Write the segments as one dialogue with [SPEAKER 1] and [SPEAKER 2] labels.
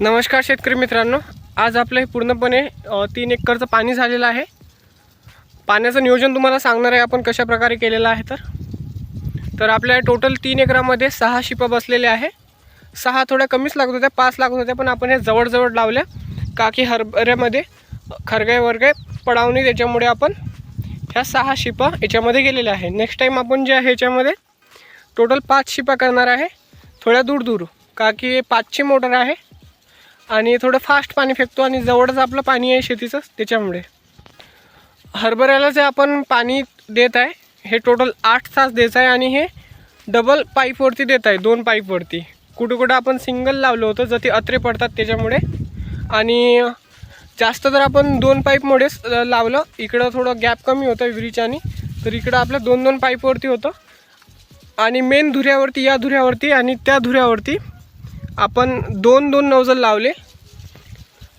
[SPEAKER 1] नमस्कार शेतकरी मित्रांनो. आज आपलं हे पूर्णपणे तीन एकरचं पाणी झालेलं आहे. पाण्याचं नियोजन तुम्हाला सांगणार आहे आपण कशा प्रकारे केलेलं आहे तर. तर आपल्या टोटल तीन एकरामध्ये सहा शिपा बसलेल्या आहे. सहा थोड्या कमीच लागत होत्या पाच लागत होत्या पण आपण हे जवळजवळ लावल्या. का की हरभऱ्यामध्ये खरगाय वरगाय पडावणी त्याच्यामुळे आपण ह्या सहा शिपा याच्यामध्ये गेलेल्या आहे. नेक्स्ट टाईम आपण जे आहे याच्यामध्ये टोटल पाच शिपा करणार आहे थोड्या दूर दूर का की पाचची मोटर आहे. आणि थोडं फास्ट पाणी फेकतो आणि जवळच आपलं पाणी आहे शेतीचं त्याच्यामुळे. हरभऱ्याला जे आपण पाणी देत आहे हे टोटल आठ तास द्यायचं आहे आणि हे डबल पाईपवरती देत आहे दोन पाईपवरती कुठं कुठं आपण सिंगल लावलं होतं जर ते अत्रे पडतात त्याच्यामुळे. आणि जास्त जर आपण दोन पाईपमुळेच लावलं इकडं थोडं गॅप कमी होतं विहिरीच्यानी तर इकडं आपलं दोन दोन पाईपवरती होतं. आणि मेन धुऱ्यावरती या धुऱ्यावरती आणि त्या धुऱ्यावरती आपण दोन दोन नवजल लावले.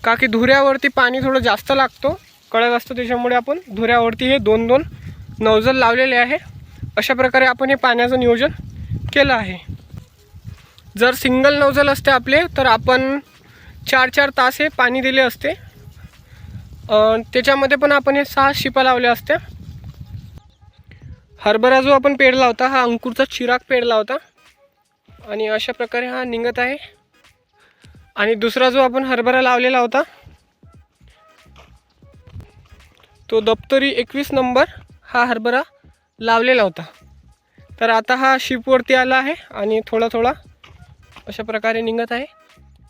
[SPEAKER 1] का की धुऱ्यावरती पाणी थोडं जास्त लागतो कळत असतो त्याच्यामुळे आपण धुऱ्यावरती हे दोन दोन नवजल लावलेले आहे. अशा प्रकारे आपण हे पाण्याचं नियोजन केलं आहे. जर सिंगल नवजल असते आपले तर आपण चार चार तास हे पाणी दिले असते. त्याच्यामध्ये पण आपण हे सहा शिपा लावल्या असत्या. हरभरा जो आपण पेड लावता हा अंकुरचा चिराग पेड लावता. आणि अशा प्रकारे हा निघत आहे. आणि दुसरा जो आपण हरभरा लावलेला होता तो दप्तरी एकवीस नंबर हा हरभरा लावलेला होता. तर आता हा शिपवरती आला आहे आणि थोडा थोडा अशा प्रकारे निघत आहे.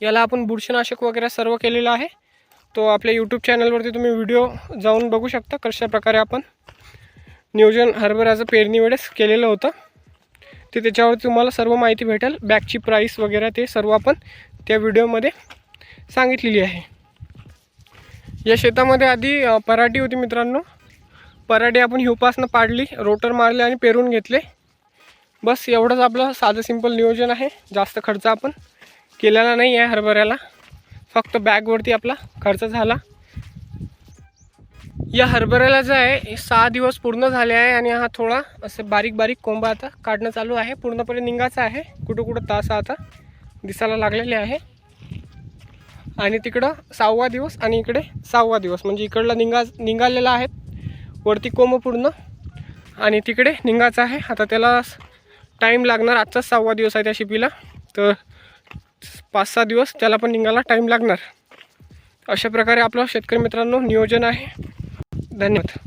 [SPEAKER 1] याला आपण बुरशीनाशक वगैरे सर्व केलेलं आहे. तो आपल्या यूट्यूब चॅनलवरती तुम्ही व्हिडिओ जाऊन बघू शकता कशा प्रकारे आपण नियोजन हरभऱ्याचं पेरणी वेळेस केलेलं होतं. ते त्याच्यावरती तुम्हाला सर्व माहिती भेटेल. बॅगची प्राईस वगैरे ते सर्व आपण त्या व्हिडिओमध्ये सांगितलेली आहे. या शेतामध्ये आधी पराठी होती मित्रांनो. पराठी आपण हिवपासनं पाडली रोटर मारले आणि पेरून घेतले. बस एवढंच आपलं साधं सिंपल नियोजन आहे. जास्त खर्च आपण केलेला नाही आहे हरभऱ्याला. फक्त बॅगवरती आपला खर्च झाला. या हरभऱ्याला जे आहे सहा दिवस पूर्ण झाले आहे आणि हा थोडा असे बारीक बारीक कोंबा आता काढणं चालू आहे. पूर्णपणे निघायचा आहे. कुठं कुठं तास आता दिसायला लागलेले आहे. आणि तिकडं सहावा दिवस आणि इकडे सहावा दिवस. म्हणजे इकडला निघा निघालेला आहे. वरती कोंब पूर्ण. आणि तिकडे निघायचं आहे. आता त्याला टाईम लागणार. आजचाच सहावा दिवस आहे त्या शिपीला. तर पाच सहा दिवस त्याला पण निघायला टाईम लागणार. अशा प्रकारे आपलं शेतकरी मित्रांनो नियोजन आहे. да нет.